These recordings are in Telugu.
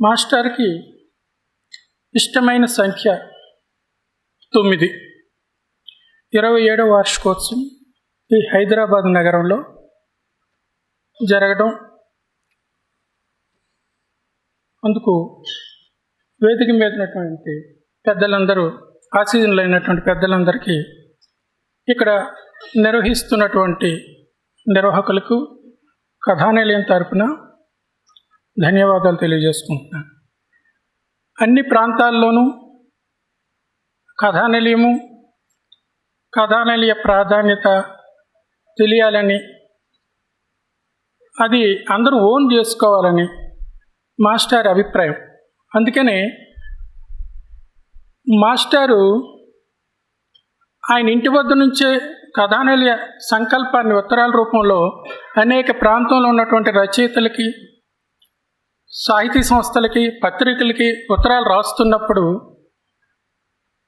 మాస్టర్కి ఇష్టమైన సంఖ్య తొమ్మిది. ఇరవై ఏడవ వార్షికోత్సవం ఈ హైదరాబాద్ నగరంలో జరగడం అందుకు వేదిక మీద పెద్దలందరూ ఆక్సిజన్లు అయినటువంటి పెద్దలందరికీ ఇక్కడ నిర్వహిస్తున్నటువంటి నిర్వాహకులకు కథానిలయం తరపున ధన్యవాదాలు తెలియజేసుకుంటున్నాను. అన్ని ప్రాంతాల్లోనూ కథానిలయము కథానిలయ ప్రాధాన్యత తెలియాలని అది అందరూ ఓన్ చేసుకోవాలని మాస్టర్ అభిప్రాయం. అందుకనే మాస్టారు ఆయన ఇంటి వద్ద నుంచే కథానిలయ సంకల్పాన్ని ఉత్తరాల రూపంలో అనేక ప్రాంతంలో ఉన్నటువంటి రచయితలకి సాహితీ సంస్థలకి పత్రికలకి ఉత్తరాలు రాస్తున్నప్పుడు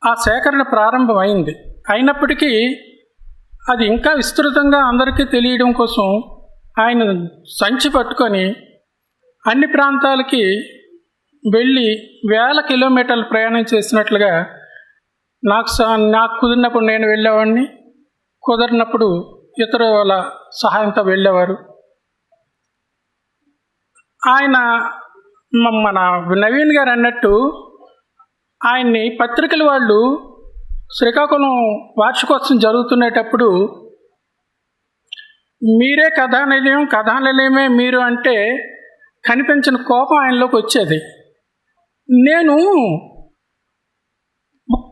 ఆ సేకరణ ప్రారంభమైంది. అయినప్పటికీ అది ఇంకా విస్తృతంగా అందరికీ తెలియడం కోసం ఆయన సంచి పట్టుకొని అన్ని ప్రాంతాలకి వెళ్ళి వేల కిలోమీటర్లు ప్రయాణం చేసినట్లుగా నాకు స- నాకు కుదిరినప్పుడు నేను వెళ్ళేవాడిని కుదరినప్పుడు ఇతరుల సహాయంతో వెళ్ళేవారు. ఆయన మన నవీన్ గారు అన్నట్టు ఆయన్ని పత్రికల వాళ్ళు శ్రీకాకుళం వార్షికోత్సవం జరుగుతునేటప్పుడు మీరే కథానిలయం కథానిలయమే మీరు అంటే కనిపించిన కోపం ఆయనలోకి వచ్చేది. నేను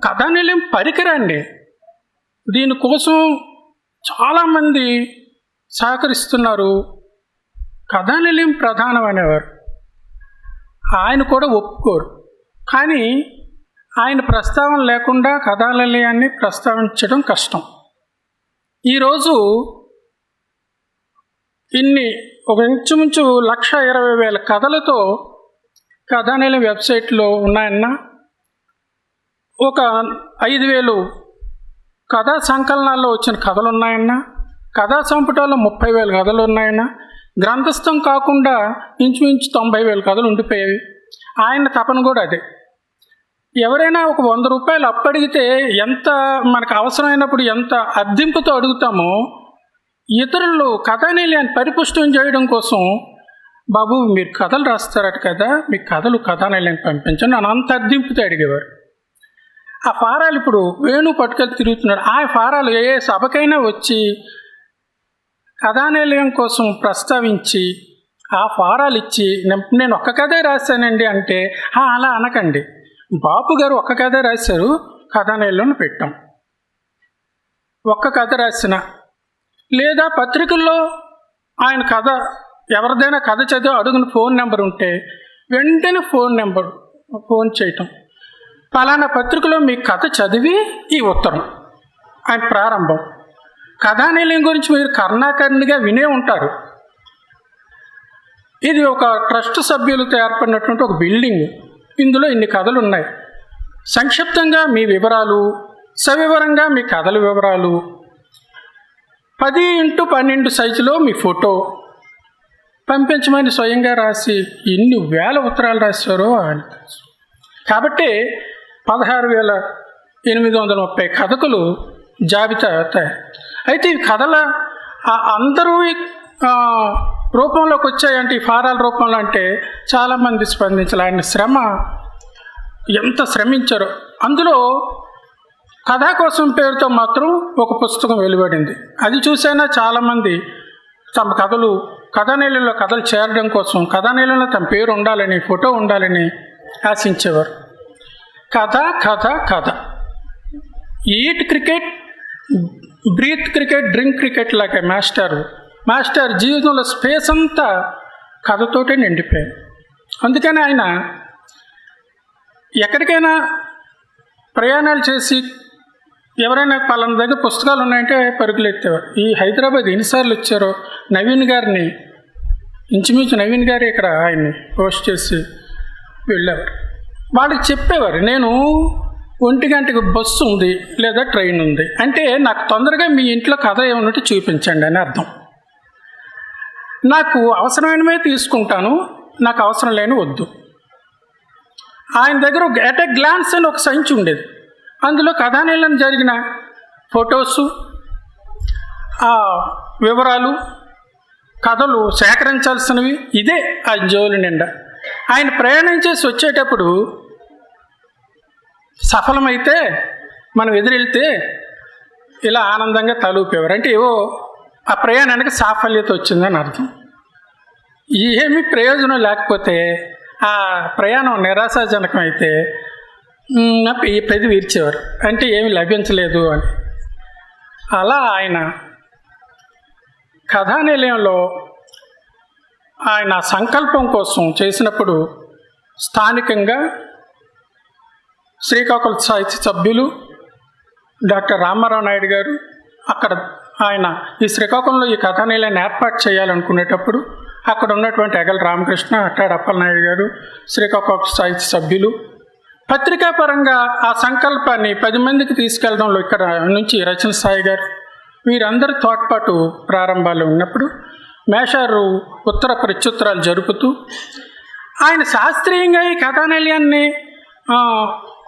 కథానిలయం పరికరండి. దీనికోసం చాలామంది సహకరిస్తున్నారు. కథానిలయం ప్రధానమైనవారు. ఆయన కూడా ఒప్పుకోరు. కానీ ఆయన ప్రస్తావన లేకుండా కథానిలయాన్ని ప్రస్తావించడం కష్టం. ఈరోజు ఇన్ని ఒక ఇంచుమించు లక్ష ఇరవై వేల కథలతో కథానిలయం వెబ్సైట్లో ఉన్నాయన్న ఒక ఐదు వేలు కథా సంకలనాల్లో వచ్చిన కథలు ఉన్నాయన్న కథా సంపుటాల్లో ముప్పై వేల కథలు ఉన్నాయన్నా గ్రంథస్థం కాకుండా ఇంచుమించు తొంభై వేల కథలు ఉండిపోయేవి. ఆయన తపన కూడా అదే. ఎవరైనా ఒక వంద రూపాయలు అప్పడిగితే ఎంత మనకు అవసరమైనప్పుడు ఎంత అర్థింపుతో అడుగుతామో ఇతరులు కథానిలయాన్ని పరిపుష్టం చేయడం కోసం బాబు మీరు కథలు రాస్తారట కదా మీ కథలు కథానిలయాన్ని పంపించండి నన్ను అంత అర్థింపుతో అడిగేవారు. ఆ ఫారాలు ఇప్పుడు వేణు పట్టుకెళ్ళి తిరుగుతున్నాడు. ఆ ఫారాలు ఏ సభకైనా వచ్చి కథానిలయం కోసం ప్రస్తావించి ఆ ఫారాలు ఇచ్చి "నేను- నేను ఒక్క కథే రాశానండి అంటే అలా అనకండి. బాపు గారు ఒక్క కథ రాశారు కథానిలయంలో పెట్టాం. ఒక్క కథ రాసిన లేదా పత్రికల్లో ఆయన కథ ఎవరిదైనా కథ చదివి అడుగున ఫోన్ నెంబర్ ఉంటే వెంటనే ఫోన్ నెంబర్ ఫోన్ చేయటం. పలానా పత్రికలో మీ కథ చదివి ఈ ఉత్తరం. ఆయన ప్రారంభం. కథానిలయం గురించి మీరు కర్ణాకర్ణిగా వినే ఉంటారు. ఇది ఒక ట్రస్ట్ సభ్యులతో ఏర్పడినటువంటి ఒక బిల్డింగ్. ఇందులో ఇన్ని కథలు ఉన్నాయి సంక్షిప్తంగా మీ వివరాలు సవివరంగా మీ కథల వివరాలు. పది ఇంటూ పన్నెండు సైజులో మీ ఫోటో. పంపించమని స్వయంగా రాసి ఎన్ని వేల ఉత్తరాలు రాశారో ఆయన తెలుసు. కాబట్టి పదహారు వేల ఎనిమిది వందల ముప్పై కథకులు జాబితా తయారు అయితే ఈ కథల అందరూ రూపంలోకి వచ్చాయంటే ఈ ఫారాల రూపంలో అంటే చాలామంది స్పందించాలి. ఆయన శ్రమ ఎంత శ్రమించారో. అందులో కథా కోసం పేరుతో మాత్రం ఒక పుస్తకం వెలువడింది. అది చూసైనా చాలామంది తమ కథలు కథానీళ్ళలో కథలు చేరడం కోసం కథానీళ్ళలో తమ పేరు ఉండాలని ఫోటో ఉండాలని ఆశించేవారు. కథ కథ కథ. Eat cricket? Breathe cricket drink cricket లాగా మాస్టర్ మాస్టర్ జీవితంలో స్పేస్ అంతా కథతోటే నిండిపోయింది అందుకని ఆయన ఎక్కడికైనా ప్రయాణాలు చేసి ఎవరైనా పలానా దగ్గర పుస్తకాలు ఉన్నాయంటే పరుగులు ఎత్తేవారు. ఈ హైదరాబాద్ ఎన్నిసార్లు వచ్చారో నవీన్ గారిని ఇంచుమించు నవీన్ గారు ఇక్కడ ఆయన్ని పోస్ట్ చేసి వెళ్ళేవారు. వాళ్ళకి చెప్పేవారు నేను ఒంటి గంటకు బస్సు ఉంది లేదా ట్రైన్ ఉంది. అంటే నాకు తొందరగా మీ ఇంట్లో కథ ఏమన్నట్టు చూపించండి అని అర్థం. నాకు అవసరమైనవే తీసుకుంటాను నాకు అవసరం లేని వద్దు. ఆయన దగ్గర ఎట్ ఎ గ్లాన్స్ అని ఒక సంచి ఉండేది. అందులో కథానీలం జరిగిన ఫొటోసు ఆ వివరాలు కథలు సేకరించాల్సినవి ఇదే ఆ జోలు నిండా. ఆయన ప్రయాణం చేసి వచ్చేటప్పుడు సఫలమైతే మనం ఎదురెళ్తే ఇలా ఆనందంగా తలూపేవారు. అంటే ఏవో ఆ ప్రయాణానికి సాఫల్యత వచ్చిందని అర్థం. ఏమి ప్రయోజనం లేకపోతే ఆ ప్రయాణం నిరాశాజనకం అయితే ఈ పెది వీర్చేవారు. అంటే ఏమి లభించలేదు అని. అలా ఆయన కథానిలయంలో ఆయన సంకల్పం కోసం చేసినప్పుడు స్థానికంగా శ్రీకాకుళం సాహిత్య సభ్యులు డాక్టర్ రామారావు నాయుడు గారు అక్కడ ఆయన ఈ శ్రీకాకుళంలో ఈ కథానిలయాన్ని ఏర్పాటు చేయాలనుకునేటప్పుడు అక్కడ ఉన్నటువంటి ఎగల రామకృష్ణ అట్టాడు అప్పలనాయుడు గారు శ్రీకాకుళం సాహిత్య సభ్యులు. పత్రికాపరంగా ఆ సంకల్పాన్ని పది మందికి తీసుకెళ్ళడంలో ఇక్కడ నుంచి రచన సాయి గారు వీరందరి తోడ్పాటు ప్రారంభాలు ఉన్నప్పుడు మేషారు ఉత్తర ప్రత్యుత్తరాలు జరుపుతూ ఆయన శాస్త్రీయంగా ఈ కథానిలయాన్ని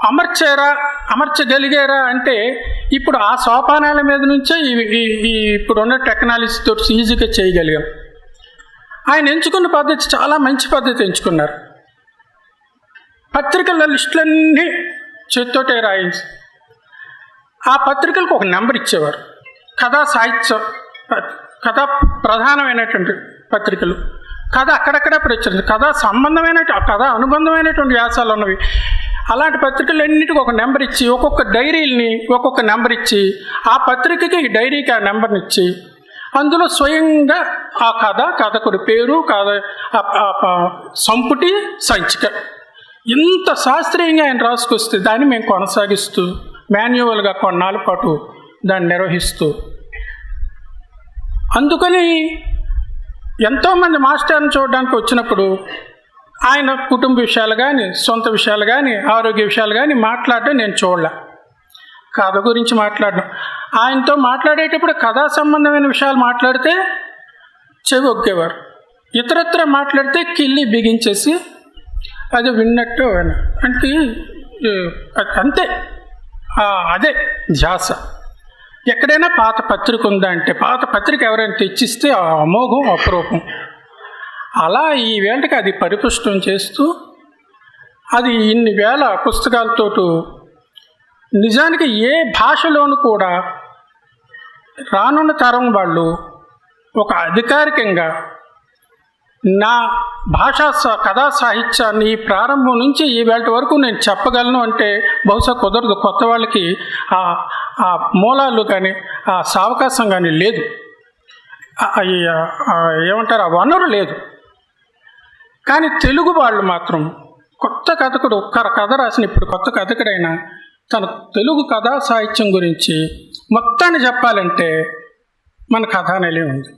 అమర్చారా అమర్చగలిగారా అంటే ఇప్పుడు ఆ సోపానాల మీద నుంచే ఈ ఇప్పుడున్న ఇప్పుడు ఉన్న టెక్నాలజీతో ఈజీగా చేయగలిగాం. ఆయన ఎంచుకున్న పద్ధతి చాలా మంచి పద్ధతి ఎంచుకున్నారు. పత్రికల లిస్టులన్నీ చేత్తోటే రాయించి ఆ పత్రికలకు ఒక నెంబర్ ఇచ్చేవారు. కథా సాహిత్య కథ ప్రధానమైనటువంటి పత్రికలు కథ అక్కడక్కడ ప్రచురించింది కథ సంబంధమైన కథ అనుబంధమైనటువంటి వ్యాసాలు ఉన్నవి. అలాంటి పత్రికలన్నిటికీ ఒక నెంబర్ ఇచ్చి ఒక్కొక్క డైరీని ఒక్కొక్క నెంబర్ ఇచ్చి ఆ పత్రికకి ఈ డైరీకి ఆ నెంబర్ని ఇచ్చి అందులో స్వయంగా ఆ కథ కథకుడి పేరు కథ సంపుటి సంచిక. ఇంత శాస్త్రీయంగా ఆయన రాసుకొస్తే దాన్ని మేము కొనసాగిస్తూ మాన్యువల్గా కొన్నాళ్ళ పాటు దాన్ని నిర్వహిస్తూ. అందుకని ఎంతోమంది మాస్టర్ని చూడడానికి వచ్చినప్పుడు ఆయన కుటుంబ విషయాలు కానీ సొంత విషయాలు కానీ ఆరోగ్య విషయాలు కానీ మాట్లాడడం నేను చూడలే. కథ గురించి మాట్లాడడం ఆయనతో మాట్లాడేటప్పుడు కథా సంబంధమైన విషయాలు మాట్లాడితే చెవి ఒక్కేవారు ఇతరత్ర మాట్లాడితే కిల్లి బిగించేసి అది విన్నట్టు అంటే అంతే. అదే ధ్యాస. ఎక్కడైనా పాత పత్రిక ఉందా అంటే పాత పత్రిక ఎవరైనా తెచ్చిస్తే అమోఘం అపరూపం. అలా ఈ వేళకి అది పరిపుష్టం చేస్తూ అది ఇన్ని వేల పుస్తకాలతో నిజానికి ఏ భాషలోనూ కూడా రానున్న తరం వాళ్ళు ఒక అధికారికంగా నా భాషా స- కథా సాహిత్యాన్ని ప్రారంభం నుంచి ఈ వేళ వరకు నేను చెప్పగలను అంటే బహుశా కుదరదు. కొత్త వాళ్ళకి ఆ ఆ మూలాలు కానీ ఆ సావకాశం కానీ లేదు. ఏమంటారు? ఆ వనరు లేదు. కానీ తెలుగు వాళ్ళు మాత్రం కొత్త కథకుడు ఒక్క కథ రాసిన ఇప్పుడు కొత్త కథకుడైనా తన తెలుగు కథా సాహిత్యం గురించి మొత్తాన్ని చెప్పాలంటే మన కథానిలయం ఉంది.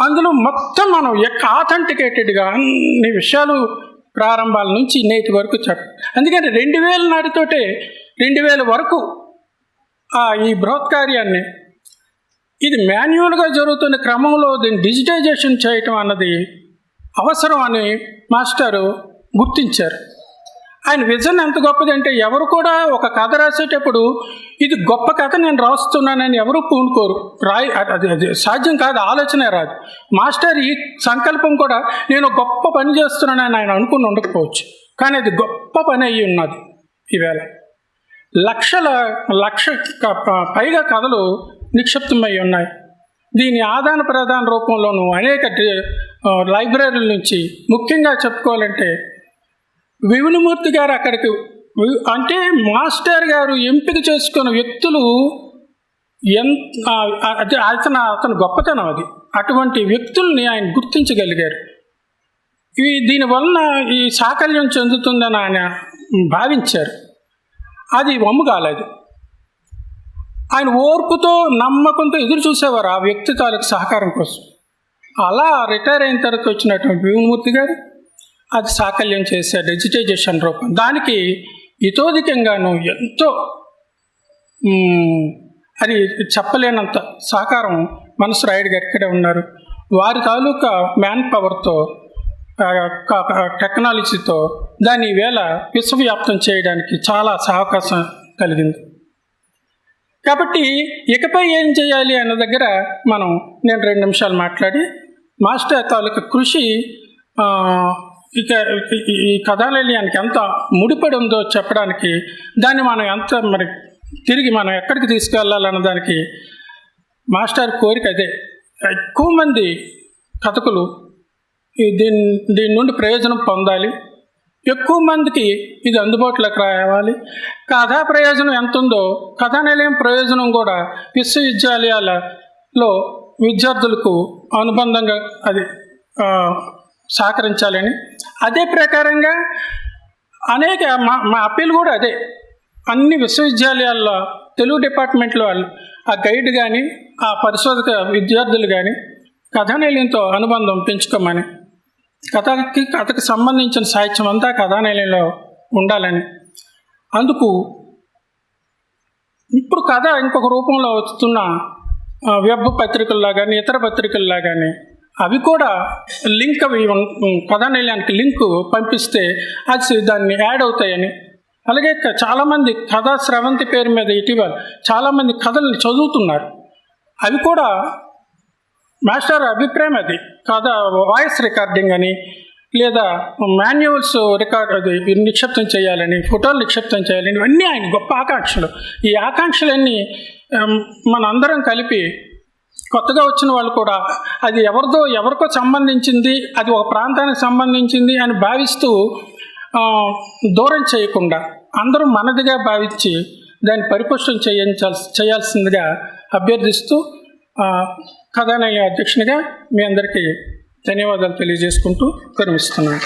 అందులో మొత్తం మనం ఎక్క ఆథెంటికేటెడ్గా అన్ని విషయాలు ప్రారంభాల నుంచి నేటి వరకు చెప్ప అందుకని రెండు వేల నాటితోటే రెండు వేల వరకు ఈ బృహత్ కార్యాన్ని ఇది మాన్యువల్గా జరుగుతున్న క్రమంలో దీన్ని డిజిటైజేషన్ చేయటం అన్నది అవసరం అని మాస్టారు గుర్తించారు. ఆయన విజన్ ఎంత గొప్పదంటే ఎవరు కూడా ఒక కథ రాసేటప్పుడు ఇది గొప్ప కథ నేను రాస్తున్నానని ఎవరు పూనుకోరు. రాయి అది అది సాధ్యం కాదు ఆలోచనే రాదు. మాస్టర్ ఈ సంకల్పం కూడా నేను గొప్ప పని చేస్తున్నానని ఆయన అనుకుని ఉండకపోవచ్చు. కానీ అది గొప్ప పని అయ్యి ఉన్నది ఈవేళ. లక్షల లక్ష పైగా కథలు నిక్షిప్తమై ఉన్నాయి. దీని ఆదాన ప్రదాన రూపంలోనూ అనేక లైబ్రరీల నుంచి ముఖ్యంగా చెప్పుకోవాలంటే వివులమూర్తి గారు అక్కడికి వి- అంటే మాస్టర్ గారు ఎంపిక చేసుకున్న వ్యక్తులు ఎంత అతను అతను గొప్పతనం అది. అటువంటి వ్యక్తుల్ని ఆయన గుర్తించగలిగారు. ఇవి దీనివలన ఈ సాకల్యం చెందుతుందని ఆయన భావించారు. అది వమ్ము కాలేదు. ఆయన ఓర్పుతో నమ్మకంతో ఎదురు చూసేవారు ఆ వ్యక్తి తాలూకు సహకారం కోసం. అలా రిటైర్ అయిన తర్వాత వచ్చినటువంటి భీమమూర్తి గారు అది సాకల్యం చేసే డిజిటైజేషన్ రూపం. దానికి ఇతోధికంగాను ఎంతో అది చెప్పలేనంత సహకారం మనసు రాయుడు గారు ఇక్కడే ఉన్నారు. వారి తాలూకా మ్యాన్ పవర్తో ఆ, టెక్నాలజీతో దాన్ని వేళ విశ్వవ్యాప్తం చేయడానికి చాలా అవకాశం కలిగింది. కాబట్టి ఇకపై ఏం చేయాలి అన్న దగ్గర మనం నేను రెండు నిమిషాలు మాట్లాడి మాస్టర్ తాలూకా కృషి ఇక ఈ- కథాలయానికి ఎంత ముడిపడి ఉందో చెప్పడానికి దాన్ని మనం ఎంత మరి తిరిగి మనం ఎక్కడికి తీసుకెళ్ళాలన్న దానికి మాస్టర్ కోరిక అదే. ఎక్కువ మంది కథకులు దీని దీని నుండి ప్రయోజనం పొందాలి. ఎక్కువ మందికి ఇది అందుబాటులోకి రావాలి. కథా ప్రయోజనం ఎంత ఉందో కథానిలయం ప్రయోజనం కూడా విశ్వవిద్యాలయాలలో విద్యార్థులకు అనుబంధంగా అది సహకరించాలని. అదే ప్రకారంగా అనేక మా మా అప్పీల్ కూడా అదే. అన్ని విశ్వవిద్యాలయాల్లో తెలుగు డిపార్ట్మెంట్లో వాళ్ళు ఆ గైడ్ కానీ ఆ పరిశోధక విద్యార్థులు కానీ కథానిలయంతో అనుబంధం పెంచుకోమని కథకి కథకు సంబంధించిన సాహిత్యం అంతా కథానిలయంలో ఉండాలని. అందుకు ఇప్పుడు కథ ఇంకొక రూపంలో వస్తున్న వెబ్ పత్రికల్లా కానీ ఇతర పత్రికల్లా కానీ అవి కూడా లింక్ అవి ఉన్- కథానిలయానికి లింక్ పంపిస్తే అది దాన్ని యాడ్ అవుతాయని. అలాగే చాలామంది కథా స్రవంతి పేరు మీద ఇటీవల చాలామంది కథల్ని చదువుతున్నారు. అవి కూడా మాస్టర్ అభిప్రాయం అది. కథ వాయిస్ రికార్డింగ్ అని లేదా మాన్యువల్స్ రికార్డ్ అది నిక్షిప్తం చేయాలని ఫోటోలు నిక్షిప్తం చేయాలని ఇవన్నీ ఆయన గొప్ప ఆకాంక్షలు. ఈ ఆకాంక్షలన్నీ మనందరం మన అందరం కలిపి కొత్తగా వచ్చిన వాళ్ళు కూడా అది ఎవరిదో ఎవరికో సంబంధించింది అది ఒక ప్రాంతానికి సంబంధించింది అని భావిస్తూ దూరం చేయకుండా అందరూ మనదిగా భావించి దాన్ని పరిపుష్టం చేయించాల్సి చేయాల్సిందిగా అభ్యర్థిస్తూ ఆ, కథానిలయ అధ్యక్షునిగా మీ అందరికీ ధన్యవాదాలు తెలియజేసుకుంటూ విరమిస్తున్నాను